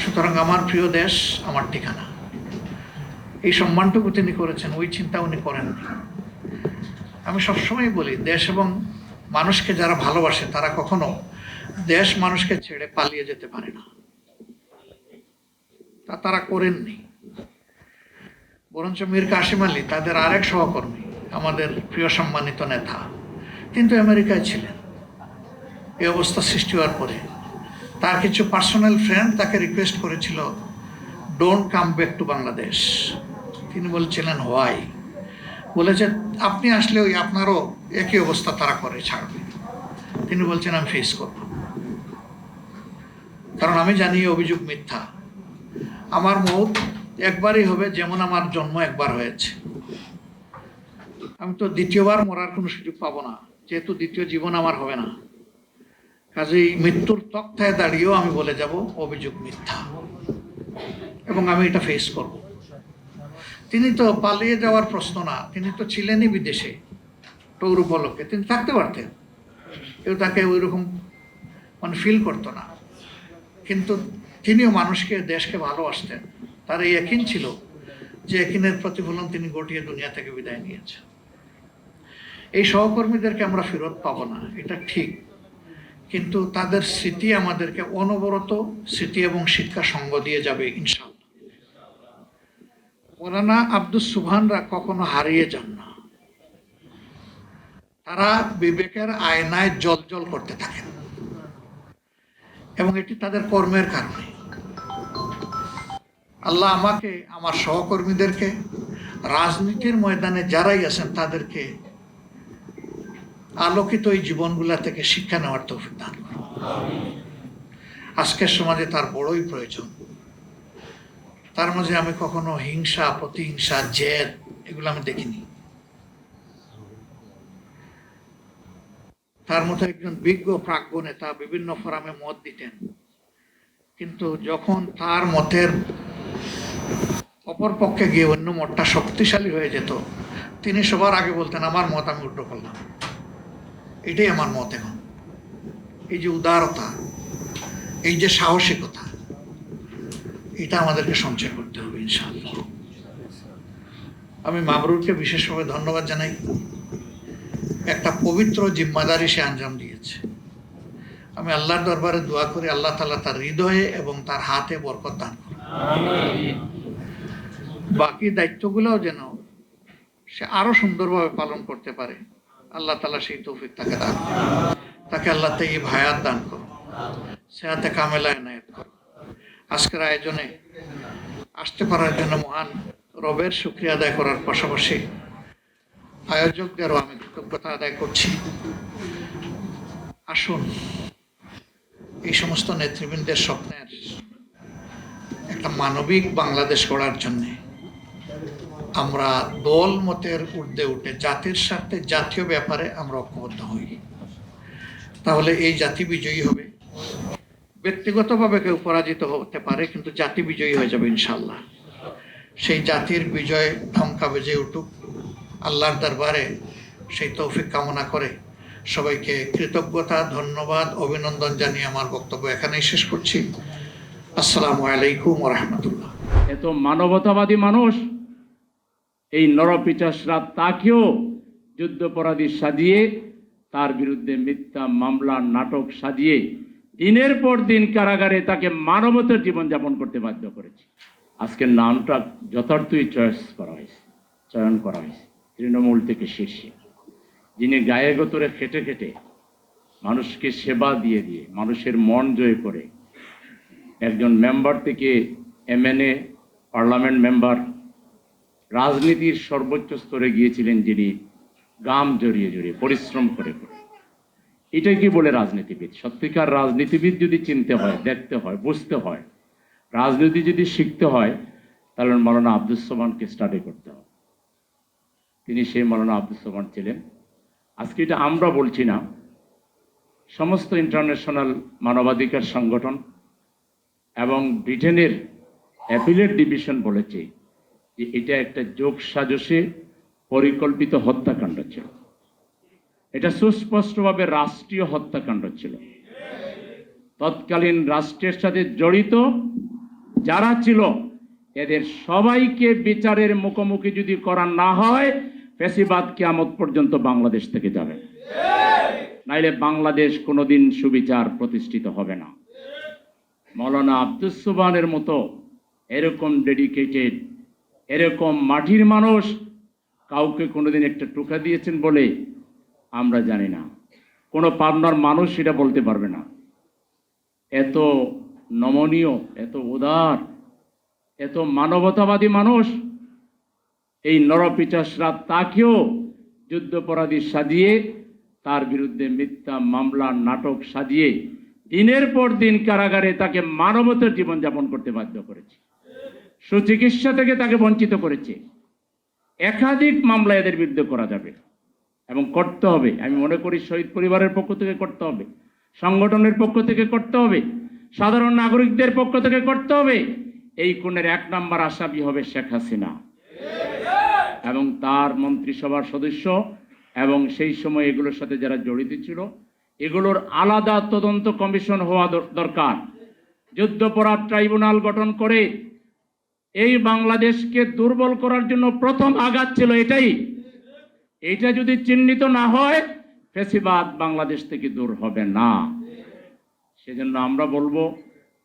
সুতরাং আমার প্রিয় দেশ, আমার ঠিকানা। এই সম্মানটুকু তিনি করেছেন, ওই চিন্তা উনি করেননি আমি সবসময় বলি, দেশ এবং মানুষকে যারা ভালোবাসে, তারা কখনো দেশ মানুষকে ছেড়ে পালিয়ে যেতে পারে না। তা তারা করেননি। বরঞ্চ মীর কাশিম আলী তাদের আরেক সহকর্মী, আমাদের প্রিয় সম্মানিত নেতা, কিন্তু আমেরিকায় ছিলেন। এই অবস্থা সৃষ্টি হওয়ার পরে তার কিছু পার্সোনাল ফ্রেন্ড তাকে রিকোয়েস্ট করেছিল don't come back to Bangladesh তিনি বলছিলেন হোয়াই বলেছে, আপনি আসলে ওই আপনারও একই অবস্থা তারা করে, ছাড়বে। তিনি বলছেন, আমি ফেস করব। কারণ আমি জানি অভিযোগ মিথ্যা। আমার মৌত একবারই হবে যেমন আমার জন্ম একবার হয়েছে। আমি তো দ্বিতীয়বার মরার কোনো সুযোগ পাবো না, যেহেতু দ্বিতীয় জীবন আমার হবে না। কাজেই মৃত্যুর তক্তায় দাঁড়িয়েও আমি বলে যাব, অভিযোগ মিথ্যা। এবং আমি এটা ফেস করব। তিনি তো পালিয়ে যাওয়ার প্রশ্ন না, তিনি তো ছিলেনই বিদেশে, টৌর উপলক্ষে। তিনি থাকতে পারতেন। কেউ তাকে ওই রকম মানে ফিল করতো না। কিন্তু তিনিও মানুষকে, দেশকে ভালোবাসতেন। তার এই একিন ছিল যে একিনের প্রতিফলন তিনি গটিয়ে দুনিয়া থেকে বিদায় নিয়েছেন। এই সহকর্মীদেরকে আমরা ফেরত পাবো না, এটা ঠিক। কিন্তু তাদের স্মৃতি আমাদেরকে অনবরত স্মৃতি এবং শিক্ষা সঙ্গ দিয়ে যাবে ইনশাল্লাহ মৌলানা আব্দুল সুবহানরা কখনো হারিয়ে যান না। তারা বিবেকের আয়নায় জল জল করতে থাকেন। এবং এটি তাদের কর্মের কারণে। আল্লাহ আমাকে, আমার সহকর্মীদেরকে, রাজনীতির ময়দানে যারাই আছেন তাদেরকে আলোকিত এই জীবনগুলা থেকে শিক্ষা নেওয়ার তৌফিক দান আজকের সমাজে তার বড়ই প্রয়োজন। তার মাঝে আমি কখনো হিংসা, প্রতিহিংসা, জেদ এগুলো আমি দেখিনি। তার মতো একজন বিজ্ঞ প্রাজ্ঞ নেতা বিভিন্ন ফোরামে মত দিতেন। কিন্তু যখন তার মতের অপর পক্ষে গিয়ে অন্য মতটা শক্তিশালী হয়ে যেত, তিনি সবার আগে বলতেন, আমার মত আমি উল্টো করলাম। এটাই আমার মত এখন। এই যে উদারতা, এই যে সাহসিকতা, এটা আমাদেরকে সঞ্চয় করতে হবে ইনশাআল্লাহ। আমি মাবরুরকে বিশেষভাবে ধন্যবাদ জানাই। একটা পবিত্র জিম্মাদারি সে আঞ্জাম দিয়েছে। আমি আল্লাহর দরবারে দোয়া করি, আল্লাহ তালা তার হৃদয়ে এবং তার হাতে বরকত দান করুন। বাকি দায়িত্বগুলোও যেন সে আরও সুন্দরভাবে পালন করতে পারে। আল্লাহ তালা সেই তৌফিক তাকে দান। তাকে আল্লাহ এই ভায়াত দান করুন। সে হাতে কামেলা এনায়ত করুন। আজকের আয়োজনে আসতে পারার জন্য মহান রবের শুক্রিয়া আদায় করার পাশাপাশি আয়োজকদেরও আমি কৃতজ্ঞতা আদায় করছি। আসুন, এই সমস্ত নেতৃবৃন্দের স্বপ্নের একটা মানবিক বাংলাদেশ গড়ার জন্যে আমরা দল মতের ঊর্ধ্বে উঠে জাতির স্বার্থে জাতীয় ব্যাপারে আমরা ঐক্যবদ্ধ হই। তাহলে এই জাতি বিজয়ী হবে। ব্যক্তিগতভাবে কেউ পরাজিত হতে পারে, কিন্তু জাতি বিজয়ী হয়ে যাবে ইনশাল্লাহ সেই জাতির বিজয় ঢঙ্কা বেজে উঠুক। আল্লাহর দরবারে সেই তৌফিক কামনা করে সবাইকে কৃতজ্ঞতা, ধন্যবাদ, অভিনন্দন জানিয়ে আমার বক্তব্য এখানেই শেষ করছি। আসসালামু আলাইকুম রহমতুল্লাহ। এত মানবতাবাদী মানুষ। এই নরপিচাসরা তাকেও যুদ্ধপরাধী সাজিয়ে তার বিরুদ্ধে মিথ্যা মামলা, নাটক সাজিয়ে দিনের পর দিন কারাগারে তাকে মানবতার জীবনযাপন করতে বাধ্য করেছে। আজকের নামটা যথার্থই চয়েস করা হয়েছে, চয়ন করা হয়েছে, তৃণমূল থেকে শীর্ষে। যিনি গায়ে গতরে খেটে খেটে মানুষকে সেবা দিয়ে দিয়ে, মানুষের মন জয় করে একজন মেম্বার থেকে এমএনএ পার্লামেন্ট মেম্বার রাজনীতির সর্বোচ্চ স্তরে গিয়েছিলেন যিনি গাম জড়িয়ে জড়িয়ে পরিশ্রম করে করে। এটাই কি বলে রাজনীতিবিদ? সত্যিকার রাজনীতিবিদ যদি চিনতে হয়, দেখতে হয়, বুঝতে হয়, রাজনীতি যদি শিখতে হয়, তাহলে মৌলানা আব্দুল সোমানকে স্টাডি করতে হবে। তিনি সেই মৌলানা আব্দুল সোমান ছিলেন। আজকে এটা আমরা বলছি না। সমস্ত ইন্টারন্যাশনাল মানবাধিকার সংগঠন এবং ব্রিটেনের অ্যাপিলেট ডিভিশন বলেছে যে এটা একটা যোগ সাজসে পরিকল্পিত হত্যাকাণ্ড ছিল। এটা সুস্পষ্টভাবে রাষ্ট্রীয় হত্যাকাণ্ড ছিল। তৎকালীন রাষ্ট্রের সাথে জড়িত যারা ছিল, এদের সবাইকে বিচারের মুখোমুখি যদি করা না হয়, ফেসিবাদ কিয়ামত পর্যন্ত বাংলাদেশ থেকে যাবে। নাইলে বাংলাদেশ কোনোদিন সুবিচার প্রতিষ্ঠিত হবে না। মৌলানা আব্দুস সুবহানের মতো এরকম ডেডিকেটেড এরকম মাটির মানুষ কাউকে কোনোদিন একটা টোকা দিয়েছেন বলে আমরা জানি না। কোনো পাবনার মানুষ সেটা বলতে পারবে না। এত নমনীয়, এত উদার, এত মানবতাবাদী মানুষ এই নরপিচাসরা তাকেও যুদ্ধপরাধী সাজিয়ে তার বিরুদ্ধে মিথ্যা মামলা, নাটক সাজিয়ে দিনের পর দিন কারাগারে তাকে মানবতার জীবনযাপন করতে বাধ্য করেছে। সুচিকিৎসা থেকে তাকে বঞ্চিত করেছে। একাধিক মামলা এদের বিরুদ্ধে করা যাবে এবং করতে হবে। আমি মনে করি শহীদ পরিবারের পক্ষ থেকে করতে হবে, সংগঠনের পক্ষ থেকে করতে হবে, সাধারণ নাগরিকদের পক্ষ থেকে করতে হবে। এই কোণের এক নম্বর আসামি হবে শেখ হাসিনা। এবং তার মন্ত্রিসভার সদস্য এবং সেই সময় এগুলোর সাথে যারা জড়িত ছিল, এগুলোর আলাদা তদন্ত কমিশন হওয়া দর- দরকার। যুদ্ধপরাধ ট্রাইব্যুনাল গঠন করে এই বাংলাদেশকে দুর্বল করার জন্য প্রথম আঘাত ছিল এটাই। এইটা যদি চিহ্নিত না হয়, ফেসিবাদ বাংলাদেশ থেকে দূর হবে না। সেজন্য আমরা বলব,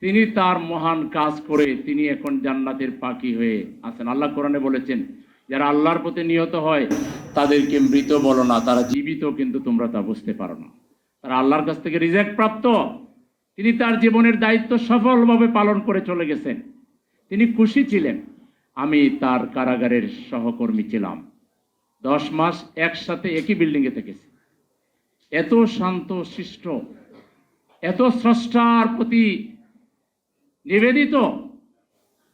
তিনি তার মহান কাজ করে তিনি এখন জান্নাতের পাখি হয়ে আছেন। আল্লাহ কোরআনে বলেছেন, যারা আল্লাহর প্রতি নিহত হয়, তাদেরকে মৃত বলো না, তারা জীবিত কিন্তু তোমরা তা বুঝতে পারো না। তারা আল্লাহর কাছ থেকে রিজেক্ট প্রাপ্ত। তিনি তার জীবনের দায়িত্ব সফলভাবে পালন করে চলে গেছেন। তিনি খুশি ছিলেন। আমি তার কারাগারের সহকর্মী ছিলাম। দশ মাস একসাথে একই বিল্ডিংয়ে থেকেছি। এত শান্ত, শিষ্ট, এত স্রষ্টার প্রতি নিবেদিত।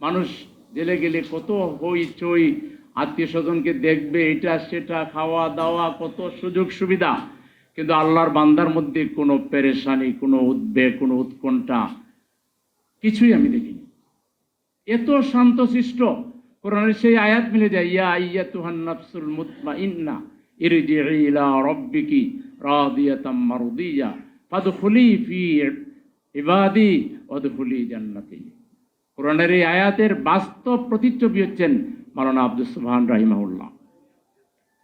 মানুষ জেলে গেলে কত হই চই আত্মীয় স্বজনকে দেখবে, এটা সেটা খাওয়া দাওয়া কত সুযোগ সুবিধা। কিন্তু আল্লাহর বান্দার মধ্যে কোনো পেরেশানি, কোনো উদ্বেগ, কোনো উৎকণ্ঠা কিছুই আমি দেখিনি। এত শান্তশিষ্ট। কোরআনের সেই আয়াত মিলে যায়, ইয়া আইয়াতুহান নাফসুল মুতমাইন্না ইরজিই ইলা রাব্বিকি রাদিয়াতাম মারদিয়া ফাদখুলি ফি ইবাদি ওয়াদখুলি জান্নাতি। কোরআনের এই আয়াতের বাস্তব প্রতিচ্ছবি হচ্ছেন মাওলানা আব্দুল সুবহান রাহিমাহুল্লাহ।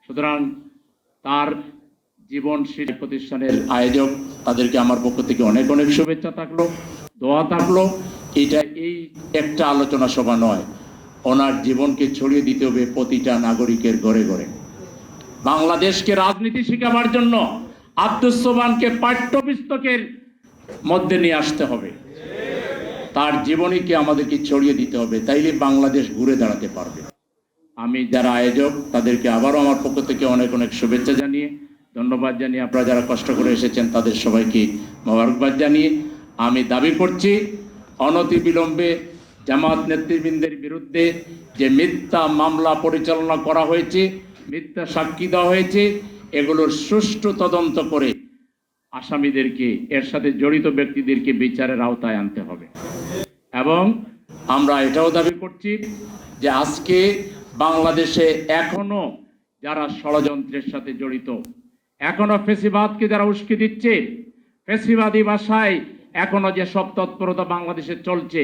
সুতরাং তার জীবন শিল্প প্রতিষ্ঠানের আয়োজক তাদেরকে আমার পক্ষ থেকে অনেক অনেক শুভেচ্ছা থাকল, দোয়া থাকল। এটা এই একটা আলোচনা সভা নয়। ওনার জীবনকে ছড়িয়ে দিতে হবে প্রতিটা নাগরিকের ঘরে ঘরে। বাংলাদেশকে রাজনীতি শেখাবার জন্য আব্দুস সোবানকে পাঠ্যপুস্তকের মধ্যে নিয়ে আসতে হবে। তার জীবনীকে আমাদেরকে ছড়িয়ে দিতে হবে, তাইলে বাংলাদেশ ঘুরে দাঁড়াতে পারবে। আমি যারা আয়োজক, তাদেরকে আবারও আমার পক্ষ থেকে অনেক অনেক শুভেচ্ছা জানিয়ে, ধন্যবাদ জানিয়ে আপনারা যারা কষ্ট করে এসেছেন, তাদের সবাইকে মোবারকবাদ জানিয়ে আমি দাবি করছি অনতি বিলম্বে জামাত নেতৃবৃন্দের বিরুদ্ধে যে মিথ্যা মামলা পরিচালনা করা হয়েছে, মিথ্যা সাক্ষী দেওয়া হয়েছে, এগুলোর সুষ্ঠু তদন্ত করে আসামিদেরকে, এর সাথে জড়িত ব্যক্তিদেরকে বিচারের আওতায় আনতে হবে। এবং আমরা এটাও দাবি করছি যে আজকে বাংলাদেশে এখনও যারা ষড়যন্ত্রের সাথে জড়িত, এখনও ফেসিবাদকে যারা উস্কে দিচ্ছে, ফেসিবাদী ভাষায় এখনও যে সব তৎপরতা বাংলাদেশে চলছে,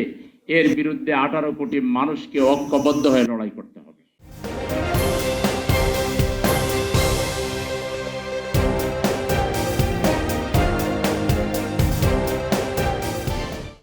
এর বিরুদ্ধে আঠারো কোটি মানুষকে ঐক্যবদ্ধ হয়ে লড়াই করতে হবে।